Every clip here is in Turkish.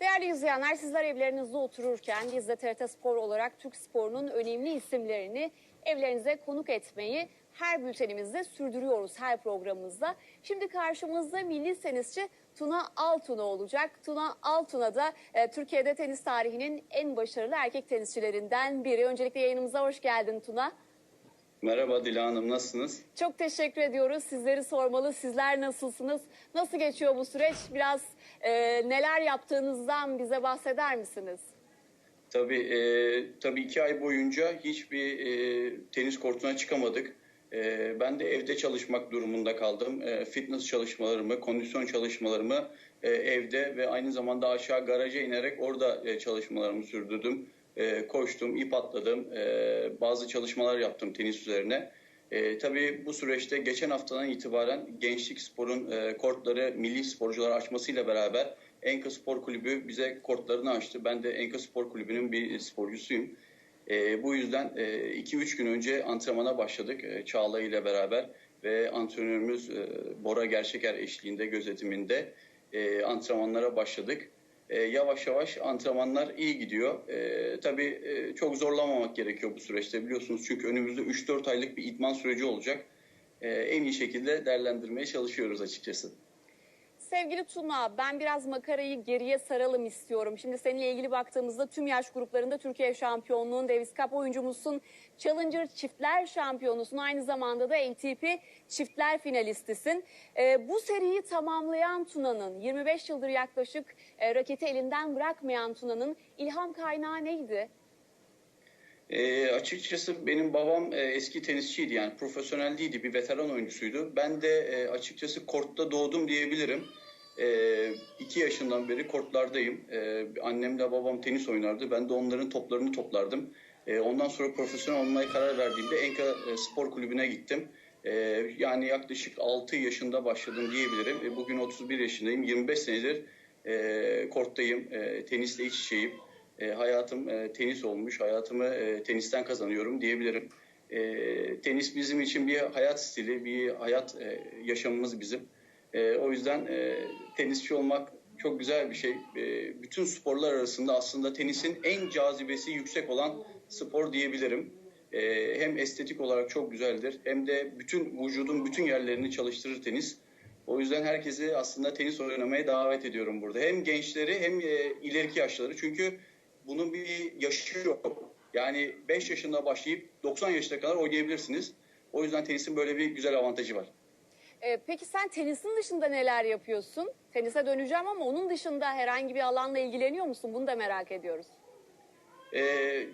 Değerli izleyenler sizler evlerinizde otururken biz de TRT Spor olarak Türk sporunun önemli isimlerini evlerinize konuk etmeyi her bültenimizde sürdürüyoruz her programımızda. Şimdi karşımızda milli tenisçi Tuna Altuna olacak. Tuna Altuna da e, Türkiye'de tenis tarihinin en başarılı erkek tenisçilerinden biri. Öncelikle yayınımıza hoş geldin Tuna. Merhaba Dila Hanım, nasılsınız? Çok teşekkür ediyoruz. Sizleri sormalı. Sizler nasılsınız? Nasıl geçiyor bu süreç? Biraz e, neler yaptığınızdan bize bahseder misiniz? Tabii, e, tabii iki ay boyunca hiçbir e, tenis kortuna çıkamadık. E, ben de evde çalışmak durumunda kaldım. E, fitness çalışmalarımı, kondisyon çalışmalarımı e, evde ve aynı zamanda aşağı garaja inerek orada e, çalışmalarımı sürdürdüm. E, koştum, ip atladım, e, bazı çalışmalar yaptım tenis üzerine. E, tabii bu süreçte geçen haftadan itibaren Gençlik Spor'un e, kortları milli sporcular açmasıyla beraber Enka Spor Kulübü bize kortlarını açtı. Ben de Enka Spor Kulübü'nün bir sporcusuyum. E, bu yüzden 2-3 gün önce antrenmana başladık e, Çağla ile beraber ve antrenörümüz e, Bora Gerçeker eşliğinde gözetiminde e, antrenmanlara başladık. E, yavaş yavaş antrenmanlar iyi gidiyor. E, tabii e, çok zorlamamak gerekiyor bu süreçte biliyorsunuz çünkü önümüzde 3-4 aylık bir idman süreci olacak. E, en iyi şekilde değerlendirmeye çalışıyoruz açıkçası. Sevgili Tuna, ben biraz makarayı geriye saralım istiyorum. Şimdi seninle ilgili baktığımızda tüm yaş gruplarında Türkiye şampiyonluğun, Davis Cup oyuncumuzsun, Challenger çiftler şampiyonusun, aynı zamanda da ATP çiftler finalistisin. Ee, bu seriyi tamamlayan Tuna'nın, 25 yıldır yaklaşık e, raketi elinden bırakmayan Tuna'nın ilham kaynağı neydi? E, açıkçası benim babam e, eski tenisçiydi yani profesyonel değildi bir veteran oyuncusuydu. Ben de e, açıkçası kortta doğdum diyebilirim. E, iki yaşından beri kortlardayım. E, annemle babam tenis oynardı. Ben de onların toplarını toplardım. E, ondan sonra profesyonel olmaya karar verdiğimde Enka e, Spor Kulübü'ne gittim. E, yani yaklaşık 6 yaşında başladım diyebilirim. E, bugün 31 yaşındayım. 25 senedir e, korttayım. E, tenisle iç içeyim. E, hayatım e, tenis olmuş. Hayatımı e, tenisten kazanıyorum diyebilirim. E, tenis bizim için bir hayat stili, bir hayat e, yaşamımız bizim. E, o yüzden e, tenisçi olmak çok güzel bir şey. E, bütün sporlar arasında aslında tenisin en cazibesi yüksek olan spor diyebilirim. E, hem estetik olarak çok güzeldir hem de bütün vücudun bütün yerlerini çalıştırır tenis. O yüzden herkesi aslında tenis oynamaya davet ediyorum burada. Hem gençleri hem e, ileriki yaşları. Çünkü bunun bir yaşı yok. Yani 5 yaşında başlayıp 90 yaşına kadar oynayabilirsiniz. O yüzden tenisin böyle bir güzel avantajı var. Ee, peki sen tenisin dışında neler yapıyorsun? Tenise döneceğim ama onun dışında herhangi bir alanla ilgileniyor musun? Bunu da merak ediyoruz. Ee,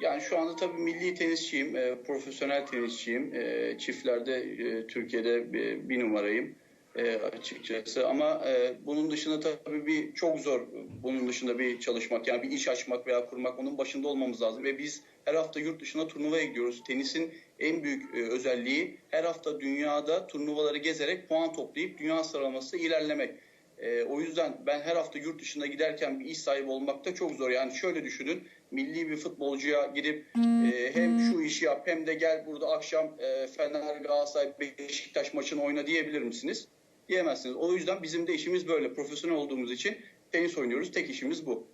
yani şu anda tabii milli tenisçiyim, e, profesyonel tenisçiyim. E, çiftlerde e, Türkiye'de bir, bir numarayım e, açıkçası. Ama e, bunun dışında tabii bir çok zor bunun dışında bir çalışmak. Yani bir iş açmak veya kurmak onun başında olmamız lazım. Ve biz her hafta yurt dışına turnuvaya gidiyoruz. Tenisin en büyük e, özelliği her hafta dünyada turnuvaları gezerek puan toplayıp dünya sıralaması ilerlemek. E, o yüzden ben her hafta yurt dışına giderken bir iş sahibi olmak da çok zor. Yani şöyle düşünün, milli bir futbolcuya gidip e, hem şu işi yap hem de gel burada akşam e, Fener, Galatasaray, Beşiktaş maçını oyna diyebilir misiniz? Diyemezsiniz. O yüzden bizim de işimiz böyle. Profesyonel olduğumuz için tenis oynuyoruz. Tek işimiz bu.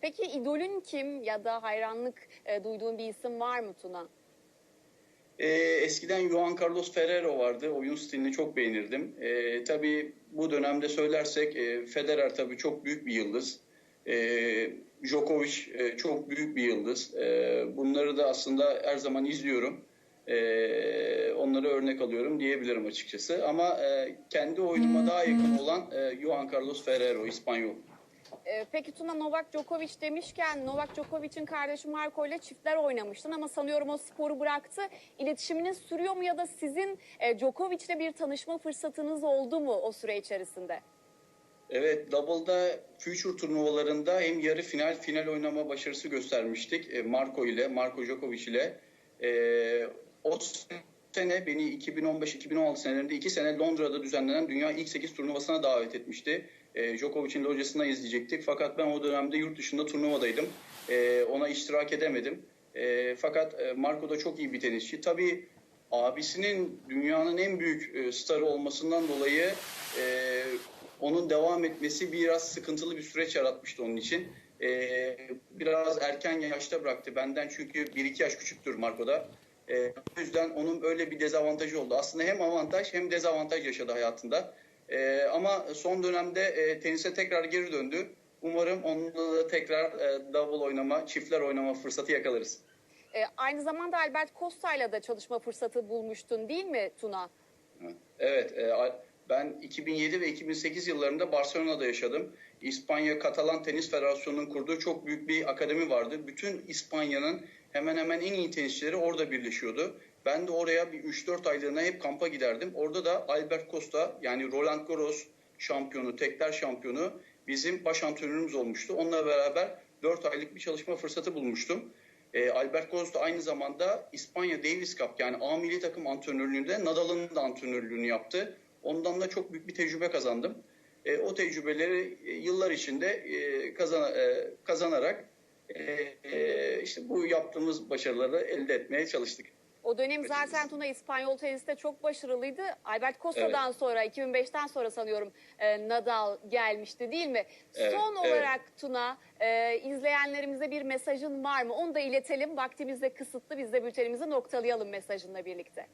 Peki idolün kim ya da hayranlık e, duyduğun bir isim var mı Tuna? Ee, eskiden Juan Carlos Ferrero vardı. Oyun stilini çok beğenirdim. Ee, tabii bu dönemde söylersek e, Federer tabii çok büyük bir yıldız. Ee, Djokovic e, çok büyük bir yıldız. Ee, bunları da aslında her zaman izliyorum. Ee, onları örnek alıyorum diyebilirim açıkçası. Ama e, kendi oyunuma daha yakın olan e, Juan Carlos Ferrero, İspanyol. E, peki Tuna Novak Djokovic demişken Novak Djokovic'in kardeşi Marco ile çiftler oynamıştın ama sanıyorum o sporu bıraktı. İletişiminiz sürüyor mu ya da sizin e, Djokovic'le bir tanışma fırsatınız oldu mu o süre içerisinde? Evet, Double'da Future turnuvalarında hem yarı final final oynama başarısı göstermiştik e, Marco ile, Marco Djokovic ile. E, o sene beni 2015-2016 senelerinde iki sene Londra'da düzenlenen Dünya ilk 8 turnuvasına davet etmişti. E, Djokovic'in locasına izleyecektik. Fakat ben o dönemde yurt dışında turnuvadaydım. E, ona iştirak edemedim. E, fakat e, Marco da çok iyi bir tenisçi. Tabii abisinin dünyanın en büyük e, starı olmasından dolayı e, onun devam etmesi biraz sıkıntılı bir süreç yaratmıştı onun için. e, biraz erken yaşta bıraktı benden çünkü 1-2 yaş küçüktür Marco'da. E, o yüzden onun öyle bir dezavantajı oldu. Aslında hem avantaj hem dezavantaj yaşadı hayatında. E, ama son dönemde e, tenise tekrar geri döndü. Umarım onunla da tekrar e, double oynama, çiftler oynama fırsatı yakalarız. E, aynı zamanda Albert Costa'yla da çalışma fırsatı bulmuştun değil mi Tuna? Evet, e, ben 2007 ve 2008 yıllarında Barcelona'da yaşadım. İspanya Katalan Tenis Federasyonu'nun kurduğu çok büyük bir akademi vardı. Bütün İspanya'nın hemen hemen en iyi tenisçileri orada birleşiyordu. Ben de oraya bir 3-4 aylığına hep kampa giderdim. Orada da Albert Costa yani Roland Garros şampiyonu, tekler şampiyonu bizim baş antrenörümüz olmuştu. Onunla beraber 4 aylık bir çalışma fırsatı bulmuştum. E, Albert Costa aynı zamanda İspanya Davis Cup yani A milli takım antrenörlüğünde Nadal'ın da antrenörlüğünü yaptı. Ondan da çok büyük bir tecrübe kazandım. E, o tecrübeleri e, yıllar içinde e, kazana- e, kazanarak e, e, işte bu yaptığımız başarıları elde etmeye çalıştık. O dönem zaten Tuna İspanyol teniste çok başarılıydı. Albert Costa'dan sonra 2005'ten sonra sanıyorum e, Nadal gelmişti değil mi? Evet, Son evet. olarak Tuna e, izleyenlerimize bir mesajın var mı? Onu da iletelim. Vaktimiz de kısıtlı. Biz de bültenimizi noktalayalım mesajınla birlikte.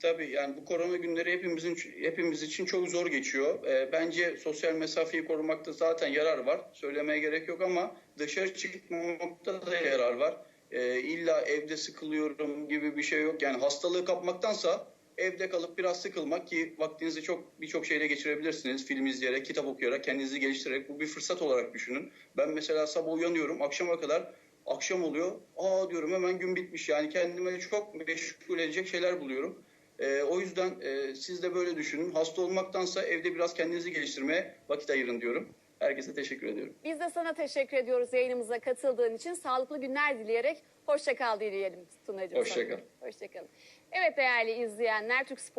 Tabii yani bu korona günleri hepimizin hepimiz için çok zor geçiyor. Ee, bence sosyal mesafeyi korumakta zaten yarar var. Söylemeye gerek yok ama dışarı çıkmamakta da yarar var. Ee, illa evde sıkılıyorum gibi bir şey yok. Yani hastalığı kapmaktansa evde kalıp biraz sıkılmak ki vaktinizi çok birçok şeyle geçirebilirsiniz. Film izleyerek, kitap okuyarak, kendinizi geliştirerek bu bir fırsat olarak düşünün. Ben mesela sabah uyanıyorum, akşama kadar akşam oluyor. Aa diyorum hemen gün bitmiş. Yani kendime çok meşgul edecek şeyler buluyorum. Ee, o yüzden e, siz de böyle düşünün. Hasta olmaktansa evde biraz kendinizi geliştirmeye vakit ayırın diyorum. Herkese teşekkür ediyorum. Biz de sana teşekkür ediyoruz yayınımıza katıldığın için. Sağlıklı günler dileyerek hoşça kal dileyelim Tunacığım. Hoşça kal. Hoşça kalın. Evet değerli izleyenler Türk Spor